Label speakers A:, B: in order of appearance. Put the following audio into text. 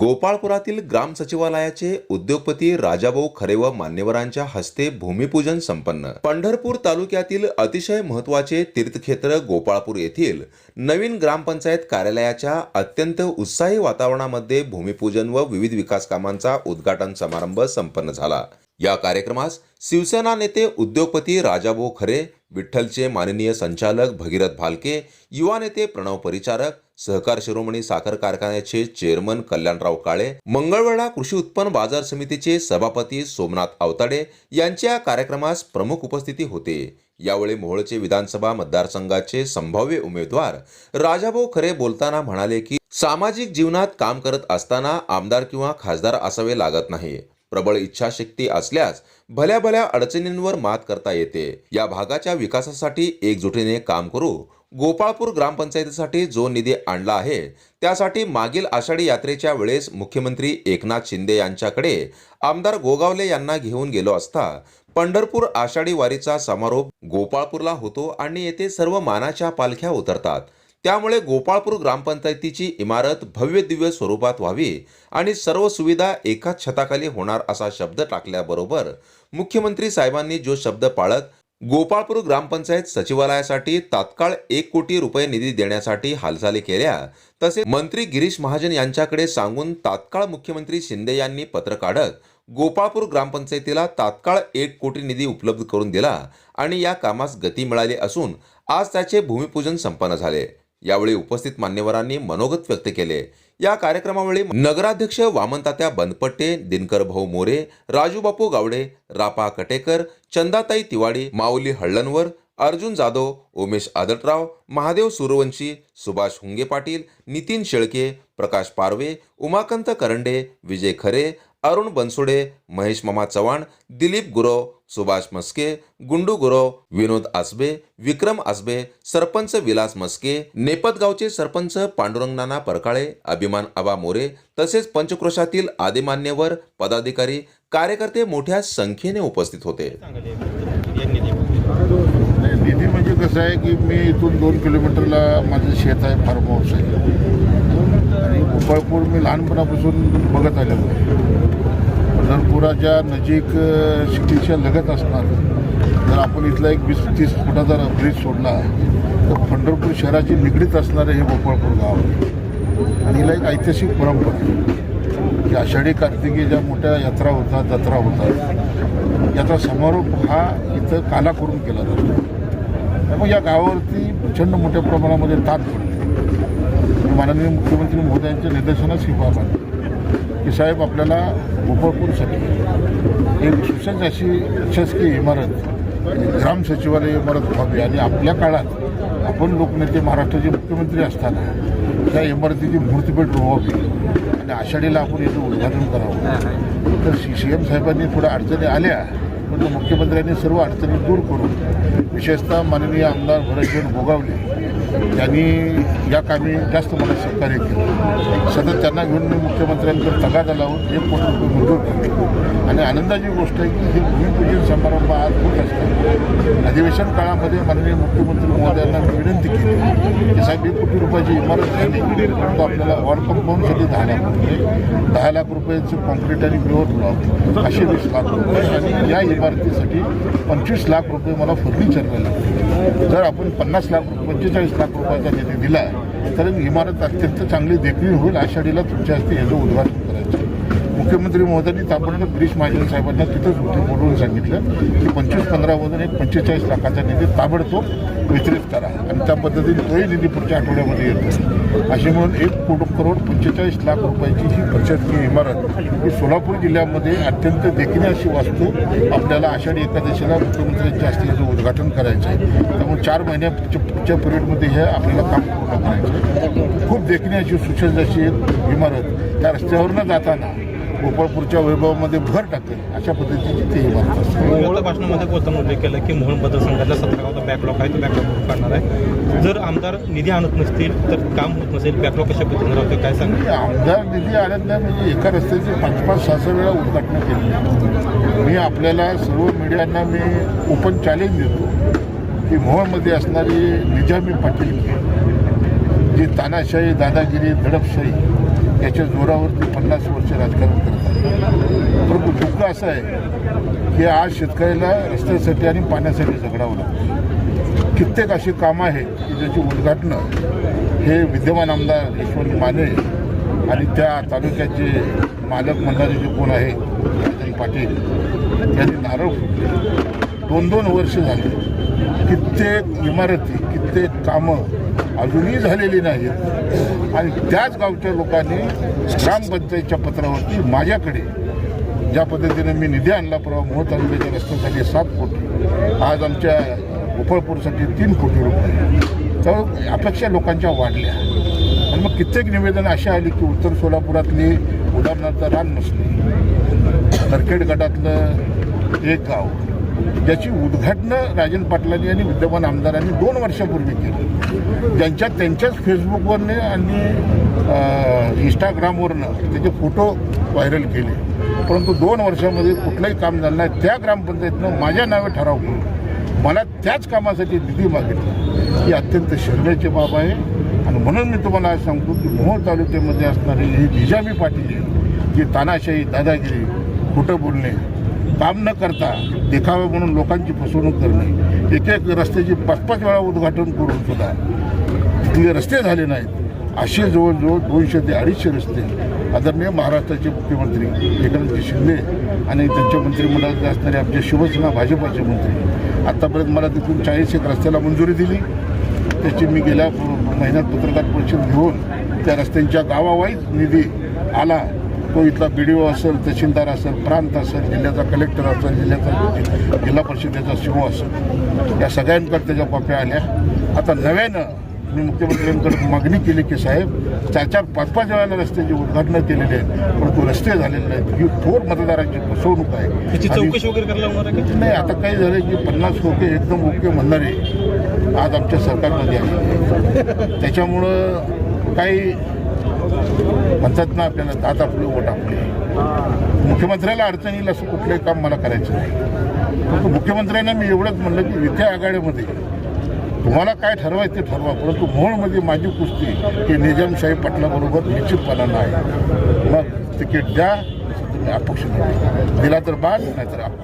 A: गोपाळपुरातील ग्राम सचिवालयाचे उद्योगपती राजाभाऊ खरे व मान्यवरांच्या हस्ते भूमिपूजन संपन्न. पंढरपूर तालुक्यातील अतिशय महत्त्वाचे तीर्थक्षेत्र गोपाळपूर येथील नवीन ग्रामपंचायत कार्यालयाच्या अत्यंत उत्साही वातावरणामध्ये भूमिपूजन व विविध विकास कामांचा उद्घाटन समारंभ संपन्न झाला. या कार्यक्रमास शिवसेना नेते उद्योगपती राजाभाऊ खरे विठ्ठलचे माननीय संचालक भगीरथ भालके युवा नेते प्रणव परिचारक सहकार शिरोमणी साखर कारखान्याचे चेअरमन कल्याणराव काळे मंगळवेढा कृषी उत्पन्न बाजार समितीचे सभापती सोमनाथ आवताडे यांच्या कार्यक्रमास प्रमुख उपस्थिती होते. यावेळी मोहोळचे विधानसभा मतदारसंघाचे संभाव्य उमेदवार राजाभाऊ खरे बोलताना म्हणाले की सामाजिक जीवनात काम करत असताना आमदार किंवा खासदार असावे लागत नाही. प्रबळ इच्छाशक्ती असल्यास भल्या भल्या अडचणींवर मात करता येते. या भागाच्या विकासासाठी एकजुटीने काम करू. गोपाळपूर ग्रामपंचायतीसाठी जो निधी आणला आहे त्यासाठी मागील आषाढी यात्रेच्या वेळेस मुख्यमंत्री एकनाथ शिंदे यांच्याकडे आमदार गोगावले यांना घेऊन गेलो असता पंढरपूर आषाढी वारीचा समारोप गोपाळपूरला होतो आणि येथे सर्व मानाच्या पालख्या उतरतात. त्यामुळे गोपाळपूर ग्रामपंचायतीची इमारत भव्य दिव्य स्वरूपात व्हावी आणि सर्व सुविधा एकाच छताखाली होणार असा शब्द टाकल्याबरोबर मुख्यमंत्री साहेबांनी जो शब्द पाळत गोपाळपूर ग्रामपंचायत सचिवालयासाठी तात्काळ एक कोटी रुपये निधी देण्यासाठी हालचाली केल्या तसे मंत्री गिरीश महाजन यांच्याकडे सांगून तात्काळ मुख्यमंत्री शिंदे यांनी पत्र काढत गोपाळपूर ग्रामपंचायतीला तात्काळ एक कोटी निधी उपलब्ध करून दिला आणि या कामास गती मिळाली असून आज त्याचे भूमिपूजन संपन्न झाले. यावेळी उपस्थित मान्यवरांनी मनोगत व्यक्त केले. या कार्यक्रमावेळी नगराध्यक्ष वामनतात्या बंदपट्टे दिनकर भाऊ मोरे राजूबापू गावडे रापा कटेकर चंदाताई तिवाडी माऊली हळणवर अर्जुन जाधव उमेश आदटराव महादेव सूर्यवंशी सुभाष हुंगे पाटील नितीन शेळके प्रकाश पारवे उमाकांत करंडे विजय खरे अरुण बनसोडे महेश मामा चव्हाण दिलीप गुरव सुभाष मस्के गुंडू गुरव विनोद आसबे विक्रम आसबे सरपंच विलास मस्के नेपतगावचे सरपंच पांडुरंगनाना परकाळे अभिमान आबा मोरे तसेच पंचक्रोशातील आदिमान्यवर पदाधिकारी कार्यकर्ते मोठ्या संख्येने उपस्थित होते.
B: निधी म्हणजे कसं आहे की मी इथून दोन किलोमीटरला माझं शेत आहे फार्म हाऊस आहे. आणि गोपाळपूर मी लहानपणापासून बघत आलेलो आहे. पंढरपुराच्या नजीक सिटीच्या लगत असणार. जर आपण इथला एक वीस तीस फुटाचा ब्रिज सोडला तर पंढरपूर शहराची निगडीत असणारं हे गोपाळपूर गाव आहे. आणि हिला एक ऐतिहासिक परंपरा आहे. की आषाढी कार्तिकी ज्या मोठ्या यात्रा होतात जत्रा होतात याचा समारोप हा इथं काला करून केला जातो. त्यामुळे या गावावरती प्रचंड मोठ्या प्रमाणामध्ये ताण पडते. माननीय मुख्यमंत्री महोदयांच्या निदर्शनास ही बाब आहे की साहेब आपल्याला गोपाळपूरसाठी एक सुसज अशी शासकीय इमारत ग्राम सचिवालय इमारत व्हावी. आणि आपल्या काळात आपण लोकनेते महाराष्ट्राचे मुख्यमंत्री असताना त्या इमारतीची मूर्तीपेठ रोवावी. आणि आषाढीला आपण याचं उद्घाटन करावं. तर सी सी एम साहेबांनी थोड्या अडचणी आल्या पण मुख्यमंत्र्यांनी सर्व अडचणी दूर करून विशेषतः माननीय आमदार भरजन भोगावले त्यांनी या कामी जास्त मला सहकार्य केलं. सतत त्यांना घेऊन मी मुख्यमंत्र्यांकडे तगादा लावून एक कोटी रुपये मंजूर केले. आणि आनंदाची गोष्ट आहे की हे भूमिपूजन समारंभ आज होत असतात अधिवेशन काळामध्ये माननीय मुख्यमंत्री महोदयांना विनंती केली की साहेब एक कोटी रुपयाची इमारत झाली. परंतु आपल्याला वॉल कंपाऊंडसाठी दहा लाख रुपये दहा लाख रुपयाचं कॉन्क्रीट आणि प्युअर ब्लॉक असे वीस लाख रुपये. आणि या इमारतीसाठी पंचवीस लाख रुपये मला फर्निचरला लागले जर आपण पन्नास लाख रुपये पंचेचाळीस लाख रुपयाचा निधी दिला तर इमारत अत्यंत चांगली देखील होईल आषाढीला तुमच्या हस्ते याचं उद्घाटन करायचं मुख्यमंत्री महोदयांनी ताबडतोब गिरीश महाजन साहेबांना तिथंच उठून बोलवून सांगितलं की पंचवीस पंधरामधून एक पंचेचाळीस लाखाचा निधी ताबडतोब वितरित करा. आणि त्या पद्धतीने तोही निधी पुढच्या आठवड्यामध्ये येतो. अशी म्हणून एक कोट करोड पंचेचाळीस लाख रुपयाची ही प्रशासकीय इमारत ही सोलापूर जिल्ह्यामध्ये अत्यंत देखणी अशी वास्तू आपल्याला आषाढी एकादशीला मुख्यमंत्र्यांच्या हस्ते याचं उद्घाटन करायचं आहे. त्यामुळे चार महिन्याच्या पुढच्या पिरियडमध्ये हे आपल्याला काम पूर्ण करायचं खूप देखणी अशी सुसज्ज अशी इमारत त्या रस्त्यावरनं जाताना गोपाळपूरच्या वैभवामध्ये भर टाकेल अशा पद्धतीची ती इमारत असते.
C: मोहोळच्या भाषणामध्ये बोलताना उल्लेख केला की मोहोळ मतदारसंघातला सतरा गावचा बॅकलॉग आहे तो बॅकलॉग काढणार आहे. जर आमदार निधी आणत नसतील तर काम होत नसेल बॅकलॉग कशा पद्धतीने राहतो काय सांगा?
B: म्हणजे आमदार निधी आणत नाही म्हणजे एका रस्त्याचे पाच पाच सहा सहा वेळा उद्घाटन केली. मी आपल्याला सर्व मीडियांना मी ओपन चॅलेंज देतो की मोहोळमध्ये असणारी निजामी पाटील जी तानाशाही दादागिरी दडपशाही याच्या जोरावरती पन्नास वर्ष राजकारण करत आहे परंतु दुःख असं आहे की आज शेतकऱ्याला रस्त्यासाठी आणि पाण्यासाठी झगडावं लागतं कित्येक अशी कामं आहेत की ज्याची उद्घाटनं हे विद्यमान आमदार यशवंत माने आणि त्या तालुक्याचे मालक मंडळाचे जे कोण आहे राजन पाटील यांनी नारळ दोन दोन वर्ष झाले. कित्येक इमारती कित्येक कामं अजूनही झालेली नाहीत आणि त्याच गावच्या लोकांनी ग्रामपंचायतच्या पत्रावरती माझ्याकडे ज्या पद्धतीने मी निधी आणला प्रवा मोह तालुक्याच्या रस्त्यासाठी सात कोटी आज आमच्या उफळपूरसाठी तीन कोटी रुपये. तर अपेक्षा लोकांच्या वाढल्या. आणि मग कित्येक निवेदन अशी आली की उत्तर सोलापुरातली उदाहरणार्थ रानमसली नरखेड गटातलं एक गाव ज्याची उद्घाटनं राजन पाटलांनी आणि विद्यमान आमदारांनी दोन वर्षापूर्वी केली. ज्यांच्या त्यांच्याच फेसबुकवरने आणि इंस्टाग्रामवरनं त्याचे फोटो व्हायरल केले. परंतु दोन वर्षामध्ये कुठलंही काम झालं नाही. त्या ग्रामपंचायतीनं माझ्या नावे ठराव करून मला त्याच कामासाठी निधी मागितला. ही अत्यंत शर्मेची बाब आहे. आणि म्हणून मी तुम्हाला आज सांगतो की मोहोळ तालुक्यामध्ये असणारी ही निजामी पाटील जी तानाशाही दादागिरी खोटं बोलणे काम न करता देखावे म्हणून लोकांची फसवणूक करणे. एक एक रस्त्याची पाच पाच वेळा उद्घाटन करून सुद्धा तिथले रस्ते झाले नाहीत. असे जवळजवळ दोनशे ते अडीचशे रस्ते आदरणीय महाराष्ट्राचे मुख्यमंत्री एकनाथजी शिंदे आणि त्यांच्या मंत्रिमंडळात असणारे आमचे शिवसेना भाजपाचे मंत्री आत्तापर्यंत मला तिथून चाळीस एक रस्त्याला मंजुरी दिली. त्याची मी गेल्या महिन्यात पत्रकार परिषद घेऊन त्या रस्त्यांच्या गावावाईज निधी आला. तो इथला बी डी ओ असेल तहसीलदार असेल प्रांत असेल जिल्ह्याचा कलेक्टर असेल जिल्ह्याचा जिल्हा परिषदेचा शिवो असेल या सगळ्यांकडे त्याच्या कॉप्या आल्या. आता नव्यानं मी मुख्यमंत्र्यांकडे मागणी केली की साहेब चार चार पाच पाच वेळाला रस्त्याची उद्घाटनं केलेली आहेत परंतु रस्ते झालेले नाहीत. ही थोर मतदारांची फसवणूक आहे.
C: चौकशी वगैरे
B: नाही आता काय झालं की पन्नास ओके एकदम ओके म्हणणारे आज आमच्या सरकारमध्ये आहे त्याच्यामुळं काही म्हणतात ना आपल्याला दात आपले ओट आपले मुख्यमंत्र्याला अडचणीला असं कुठलंही काम मला करायचं नाही. परंतु मुख्यमंत्र्यांना मी एवढंच म्हणलं की विखे आघाडीमध्ये तुम्हाला काय ठरवायचं ते ठरवा परंतु मोहोळमध्ये माझी कुस्ती की निजामशाही पाटलाबरोबर निश्चितपणानं आहे. मग तिकीट द्या तुम्ही अपक्ष दिला तर बाद नाहीतर अपक्ष